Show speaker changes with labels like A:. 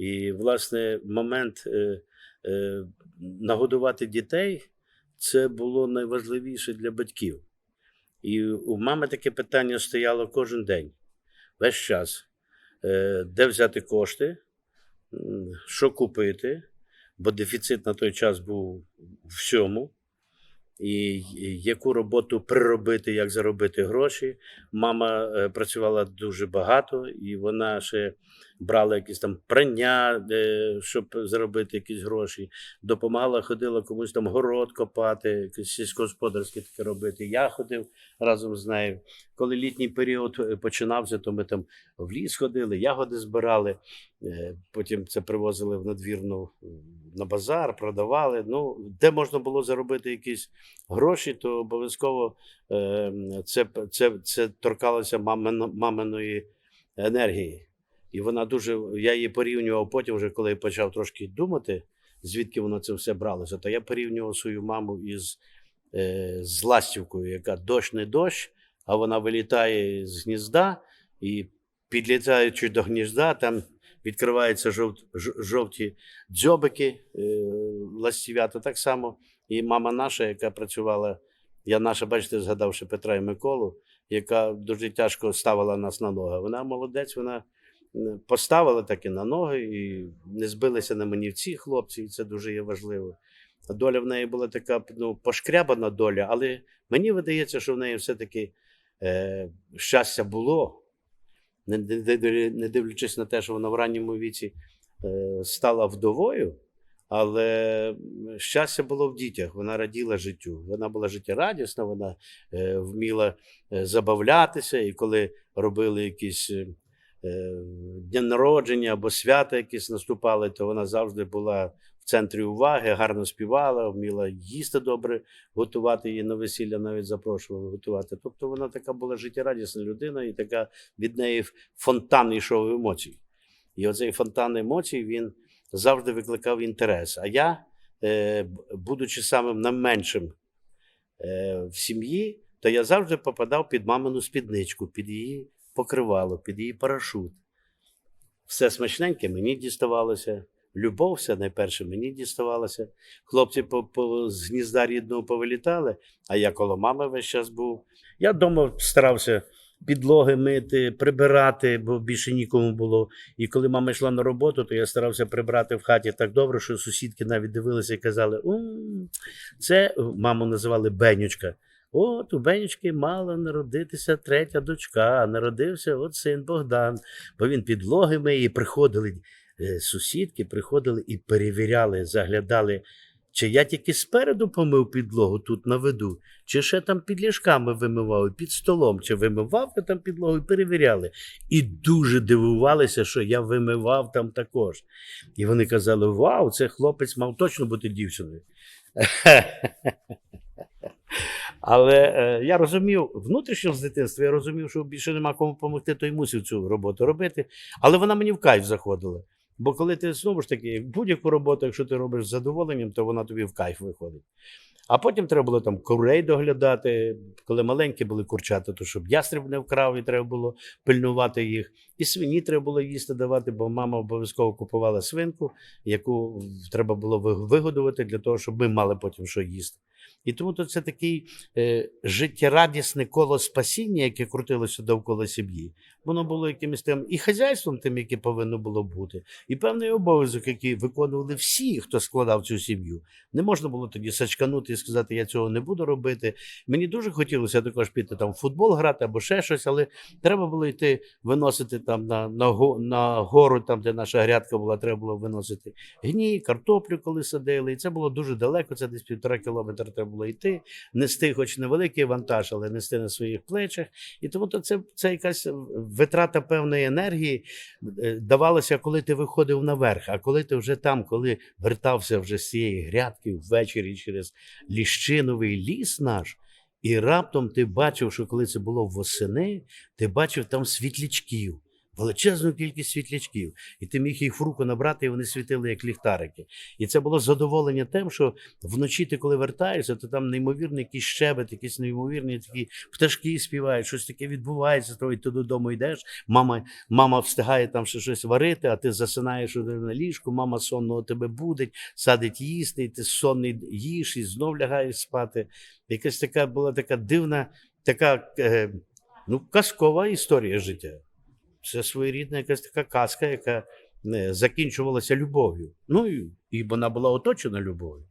A: І, власне, момент е, е, нагодувати дітей це було найважливіше для батьків. І у мами таке питання стояло кожен день, весь час. Е, Де взяти кошти, що купити, бо дефіцит на той час був всьому. І яку роботу приробити, як заробити гроші. Мама е, працювала дуже багато, і вона ще брала якісь там прання, е, щоб заробити якісь гроші. Допомагала, ходила комусь там город копати, сільськогосподарське таке робити. Я ходив разом з нею. Коли літній період е, починався, то ми там в ліс ходили, ягоди збирали. Е, Потім це привозили в надвірну на базар, продавали. Ну, де можна було заробити якісь гроші, то обов'язково це, це, це торкалося мамино, маминої енергії. І вона дуже, я її порівнював потім, вже коли я почав трошки думати, звідки воно це все бралося, то я порівнював свою маму із е, з ластівкою, яка дощ не дощ, а вона вилітає з гнізда і підлітаючи до гнізда, там відкриваються жовт, жовті дзьобики е, ластів'ята. Так само і мама наша, яка працювала, я наша, бачите, згадавши Петра і Миколу, яка дуже тяжко ставила нас на ноги. Вона молодець, вона е, поставила таки на ноги і не збилися на мені ці хлопці, і це дуже є важливо. Доля в неї була така ну, пошкрябана доля, але мені видається, що в неї все-таки е, щастя було, не, не, не- дивлячись на те, що вона в ранньому віці е, стала вдовою, але щастя було в дітях. Вона раділа життю. Вона була життєрадісна, вона е, вміла е, забавлятися, і коли робили якісь дня народження або свята якісь наступали, то вона завжди була в центрі уваги, гарно співала, вміла їсти добре, готувати її на весілля, навіть запрошували готувати. Тобто вона така була життєрадісна людина, і така від неї фонтан йшов емоцій. І оцей фонтан емоцій він завжди викликав інтерес. А я, е, будучи самим найменшим е, в сім'ї, то я завжди попадав під мамину спідничку, під її покривало, під її парашут. Все смачненьке мені діставалося. Любов вся найперше мені діставалася. Хлопці по, по, з гнізда рідного повилітали, а я коло мами весь час був. Я вдома старався підлоги мити, прибирати, бо більше нікому було. І коли мама йшла на роботу, то я старався прибрати в хаті так добре, що сусідки навіть дивилися і казали: «М, це маму називали Бенючка. От у Бенючки мала народитися третя дочка, а народився от син Богдан. Бо він підлоги і приходили е, сусідки, приходили і перевіряли, заглядали, чи я тільки спереду помив підлогу тут на виду, чи ще там під ліжками вимивав, під столом, чи вимивав я там підлогу і перевіряли. І дуже дивувалися, що я вимивав там також. І вони казали: Вау, це хлопець мав точно бути дівчиною. Але е, я розумів внутрішньо з дитинства, я розумів, що більше нема кому допомогти, то й мусив цю роботу робити. Але вона мені в кайф заходила. Бо коли ти знову ж таки будь-яку роботу, якщо ти робиш з задоволенням, то вона тобі в кайф виходить. А потім треба було там курей доглядати. Коли маленькі були курчата, то щоб ястреб не вкрав, і треба було пильнувати їх. І свині треба було їсти давати, бо мама обов'язково купувала свинку, яку треба було вигодувати для того, щоб ми мали потім що їсти. І тому то це такий е, життєрадісне коло спасіння, яке крутилося довкола сім'ї. Воно було якимось тим і хазяйством, тим, яке повинно було бути, і певний обов'язок, який виконували всі, хто складав цю сім'ю. Не можна було тоді сачканути і сказати, я цього не буду робити. Мені дуже хотілося також піти там в футбол грати або ще щось, але треба було йти виносити там на, на, на гору, там, де наша грядка була, треба було виносити гній, картоплю, коли садили. І це було дуже далеко, це десь півтора кілометра треба було йти, нести, хоч невеликий вантаж, але нести на своїх плечах. І тому то це, це якась витрата певної енергії е, давалося, коли ти виходив наверх. А коли ти вже там, коли вертався вже з цієї грядки ввечері через ліщиновий ліс наш. І раптом ти бачив, що коли це було восени, ти бачив там світлячків. Величезну кількість світлячків, і ти міг їх в руку набрати, і вони світили як ліхтарики. І це було задоволення тим, що вночі ти, коли вертаєшся, то там неймовірний якийсь щебет, якісь неймовірні такі пташки співають, щось таке відбувається, то і ти додому йдеш. Мама, мама встигає там ще щось варити, а ти засинаєш на ліжку, мама сонного тебе будить, садить їсти, і ти сонний їш і знов лягаєш спати. Якась така була така дивна, така е, ну, казкова історія життя. Це своєрідна якась така казка, яка е, закінчувалася любов'ю. Ну і, і вона була оточена любов'ю.